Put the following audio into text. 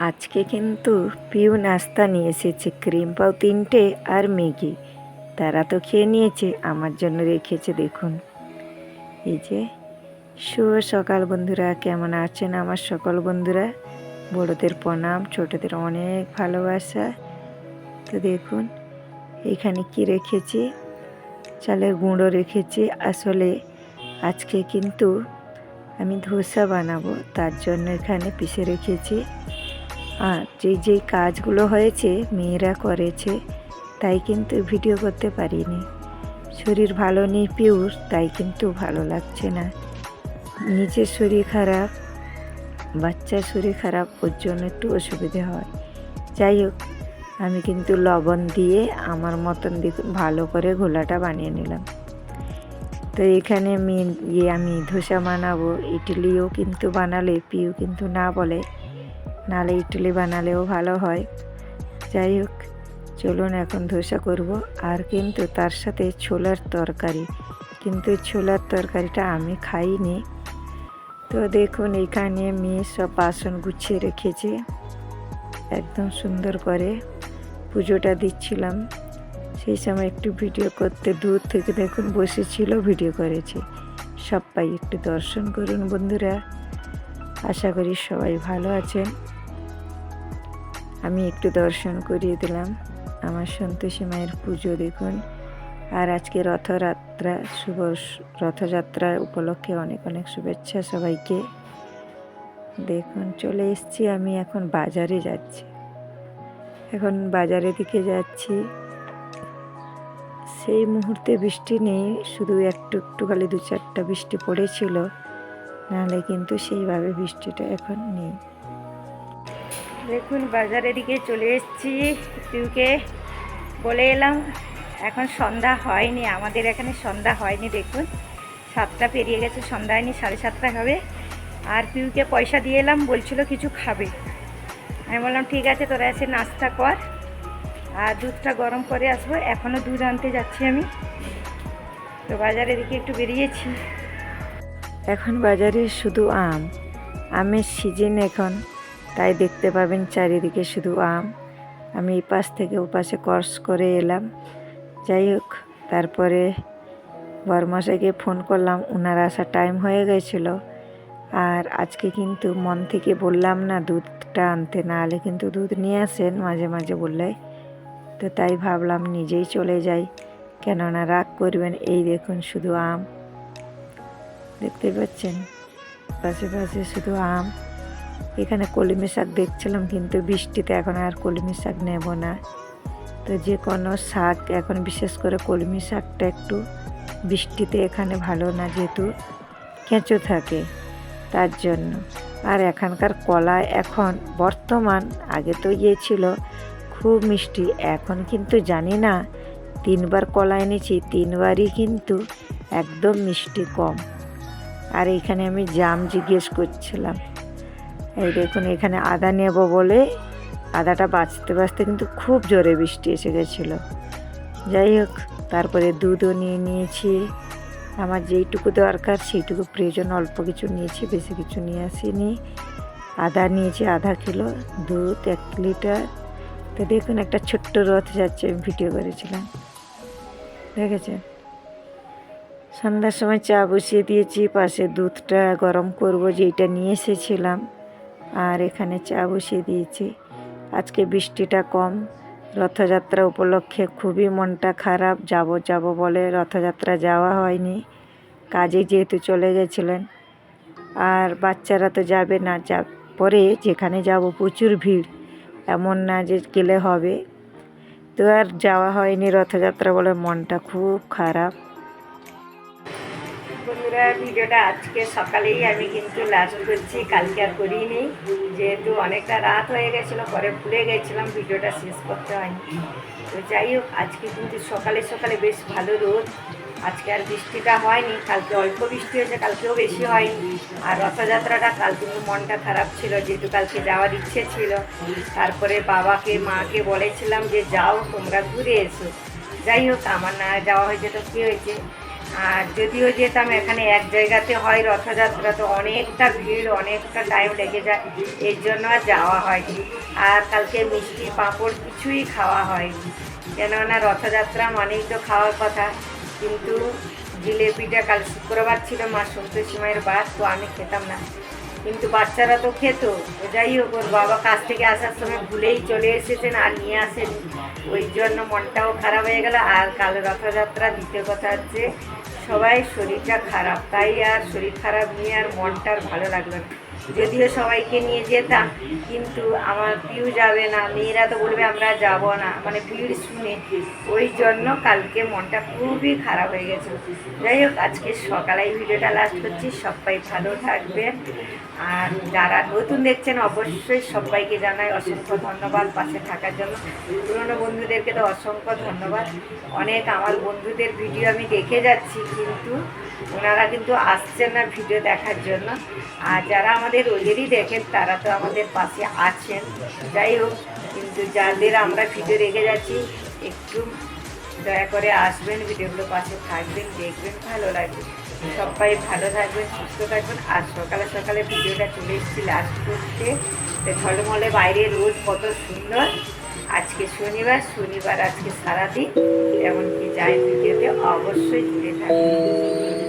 আজকে কিন্তু পিউ নাস্তা নিয়ে এসেছে, ক্রিম পাও তিনটে আর ম্যাগি। তারা তো খেয়ে নিয়েছে, আমার জন্য রেখেছে, দেখুন। এই যে, শুভ সকাল বন্ধুরা, কেমন আছেন আমার সকল বন্ধুরা? বড়দের প্রণাম, ছোটদের অনেক ভালোবাসা। তো দেখুন, এখানে কি রেখেছি? চালের গুঁড়ো রেখেছি। আসলে আজকে কিন্তু আমি ধোসা বানাবো, তার জন্য এখানে পিষে রেখেছি। আর যে যেই কাজগুলো হয়েছে, মেয়েরা করেছে, তাই কিন্তু ভিডিও করতে পারিনি। শরীর ভালো নেই পিউর তাই কিন্তু ভালো লাগছে না। নিজের শরীর খারাপ, বাচ্চার শরীর খারাপ, ওর জন্য একটু অসুবিধে হয়। যাই হোক, আমি কিন্তু লবণ দিয়ে আমার মতন ভালো করে ঘোলাটা বানিয়ে নিলাম। তো এখানে মেন ইয়ে আমি ধোসা বানাবো, ইডলিও কিন্তু বানালে পিউ কিন্তু না বলে নালে ইডলি বানালেও ভালো হয়। যাই হোক, চলুন এখন ধোসা করব। আর কিন্তু তার সাথে ছোলার তরকারি। কিন্তু ছোলার তরকারিটা আমি খাইনি। তো দেখুন, এখানে মেয়ে সব বাসন গুছিয়ে রেখেছে। একদম সুন্দর করে পুজোটা দিচ্ছিলাম। সেই সময় একটু ভিডিও করতে দূর থেকে দেখুন, বসেছিল, ভিডিও করেছে। সবাই একটু দর্শন করুন বন্ধুরা। আশা করি সবাই ভালো আছেন। আমি একটু দর্শন করিয়ে দিলাম। আমার সন্তোষী মায়ের পুজো দেখুন। আর আজকে রথযাত্রা, শুভ রথযাত্রার উপলক্ষে অনেক অনেক শুভেচ্ছা সবাইকে। দেখুন, চলে এসছি আমি এখন বাজারে যাচ্ছি। এখন বাজারের দিকে যাচ্ছি। সেই মুহূর্তে বৃষ্টি নেই, শুধু একটু একটু খালি দু চারটা বৃষ্টি পড়েছিল। নাহলে কিন্তু সেইভাবে বৃষ্টিটা এখন নেই। দেখুন বাজারের দিকে চলে এসেছি। পিউকে বলে এলাম, এখন সন্ধ্যা হয়নি, আমাদের এখানে সন্ধ্যা হয়নি, দেখুন। সাতটা পেরিয়ে গেছে, সন্ধ্যা হয়নি, সাড়ে সাতটা হবে। আর পিউকে পয়সা দিয়ে এলাম, বলছিল কিছু খাবে। আমি বললাম, ঠিক আছে, তোরা এসে নাস্তা কর। আর দুধটা গরম করে আসব এখনও দুধ আনতে যাচ্ছি আমি। তো বাজারের দিকে একটু বেরিয়েছি। এখন বাজারে শুধু আম। আমের সিজন এখন। তাই দেখতে পাবেন চারিদিকে শুধু আম। আমি এই পাশ থেকে ও পাশে ক্রস করে এলাম। যাই হোক, তারপরে বরমশাইকে ফোন করলাম ওনার আসার টাইম হয়ে গেছিল। আর আজকে কিন্তু মন থেকে বললাম না, দুধটা আনতে, না হলে কিন্তু দুধ নিয়ে আসেন মাঝে মাঝে বললে। তো তাই ভাবলাম নিজেই চলে যাই। কেননা রাগ করবেন, এই দেখুন শুধু আম। দেখতে পাচ্ছেন? পাশে পাশে শুধু আম। এখানে কলমি শাক দেখছিলাম, কিন্তু বৃষ্টিতে এখন আর কলমি শাক নেব না। তো যে কোনো শাক, এখন বিশেষ করে কলমি শাকটা একটু বৃষ্টিতে এখানে ভালো না, যেহেতু কেঁচো থাকে তার জন্য। আর এখানকার কলা এখন বর্তমান, আগে তো ইয়ে ছিল, খুব মিষ্টি। এখন কিন্তু জানি না, তিনবার কলা এনেছি, তিনবারই কিন্তু একদম মিষ্টি কম। আর এখানে আমি জাম জিজ্ঞেস করছিলাম এই দেখুন, এখানে আদা নেব বলে। আদাটা বাঁচতে বাঁচতে কিন্তু খুব জোরে বৃষ্টি এসে গেছিল। যাই হোক, তারপরে দুধও নিয়ে নিয়েছি। আমার যেইটুকু দরকার, সেইটুকু প্রয়োজন, অল্প কিছু নিয়েছি, বেশি কিছু নিয়ে আসিনি। আদা নিয়েছি আধা কিলো দুধ, এক লিটার। তো দেখুন, একটা ছোট্ট রথ যাচ্ছে, আমি ভিডিও করেছিলাম। দেখেছেন? সন্ধ্যার সময় চা বসিয়ে দিয়েছি, পাশে দুধটা গরম করব, যেইটা নিয়ে এসেছিলাম। আর এখানে চা বসিয়ে দিয়েছি। আজকে বৃষ্টিটা কম। রথযাত্রা উপলক্ষে খুবই মনটা খারাপ। যাব যাব বলে রথযাত্রা যাওয়া হয়নি। কাজে যেহেতু চলে গেছিলেন। আর বাচ্চারা তো যাবে না। যা, পরে যেখানে যাব প্রচুর ভিড়। এমন না যে গেলে হবে। তো আর যাওয়া হয়নি রথযাত্রা বলে মনটা খুব খারাপ। বন্ধুরা ভিডিওটা আজকে সকালেই আমি কিন্তু লাস্ট করছি, কালকে আর করিনি। যেহেতু অনেকটা রাত হয়ে গেছিল, পরে ভুলে গেছিলাম ভিডিওটা শেষ করতে হয়নি। তো যাই হোক, আজকে কিন্তু সকালে সকালে বেশ ভালো রোদ। আজকে আর বৃষ্টিটা হয়নি, কালকে অল্প বৃষ্টি হয়েছে, কালকেও বেশি হয়নি। আর রথযাত্রাটা কাল কিন্তু মনটা খারাপ ছিল, যেহেতু কালকে যাওয়ার ইচ্ছে ছিল। তারপরে বাবাকে, মাকে বলেছিলাম যে, যাও, তোমরা ঘুরে এসো। যাই হোক, আমার না যাওয়া হয়েছে তো কী হয়েছে? আর যদিও যেতাম এখানে এক জায়গাতে হয় রথযাত্রা, তো অনেকটা ভিড়, অনেকটা টাইম লেগে যায়। এর জন্য আর যাওয়া হয়নি। আর কালকে মিষ্টি পাঁপড় কিছুই খাওয়া হয়নি। কেননা রথযাত্রা মানেই তো খাওয়ার কথা। কিন্তু জিলেপিটা কাল শুক্রবার ছিল, মা সন্তোষী মায়ের বার তো আমি খেতাম না। কিন্তু বাচ্চারা তো খেত। যাই হোক, ওর বাবা কাছ থেকে আসার সময় ভুলেই চলে এসেছেন আর নিয়ে আসেন। ওই জন্য মনটাও খারাপ হয়ে গেল। আর কাল রথযাত্রা, দ্বিতীয় কথা হচ্ছে, সবাই শরীরটা খারাপ। তাই আর শরীর খারাপ নিয়ে আর মনটা আর ভালো লাগল না। যদিও সবাইকে নিয়ে যেতাম, কিন্তু আমার পিউ যাবে না, মেয়েরা তো বলবে আমরা যাব না। মানে ভিড় শুনে, ওই জন্য কালকে মনটা খুবই খারাপ হয়ে গেছে। যাই হোক, আজকে সকালে ভিডিওটা লাস্ট করছি। সবাই ভালো থাকবে আর যারা নতুন দেখছেন, অবশ্যই সবাইকে জানাই অসংখ্য ধন্যবাদ পাশে থাকার জন্য। পুরনো বন্ধুদেরকে তো অসংখ্য ধন্যবাদ। অনেক আমার বন্ধুদের ভিডিও আমি দেখে যাচ্ছি, কিন্তু ওনারা কিন্তু আসছেন না ভিডিও দেখার জন্য। আর যারা আমাদের ওদেরই দেখেন, তারা তো আমাদের পাশে আছেন। যাই হোক, কিন্তু যাদের আমরা ভিডিও রেখে যাচ্ছি, একটু দয়া করে আসবেন, ভিডিওগুলো পাশে থাকবেন, দেখবেন, ভালো লাগবে। সবাই ভালো থাকবেন, সুস্থ থাকবেন। আর সকালে সকালে ভিডিওটা চলে এসেছি লাস্ট করতে। তো ঝলমলে বাইরে রোদ কত সুন্দর। আজকে শনিবার শনিবার আজকে সারাদিন। এমনকি যাই ভিডিওতে, অবশ্যই জুড়ে থাকবেন।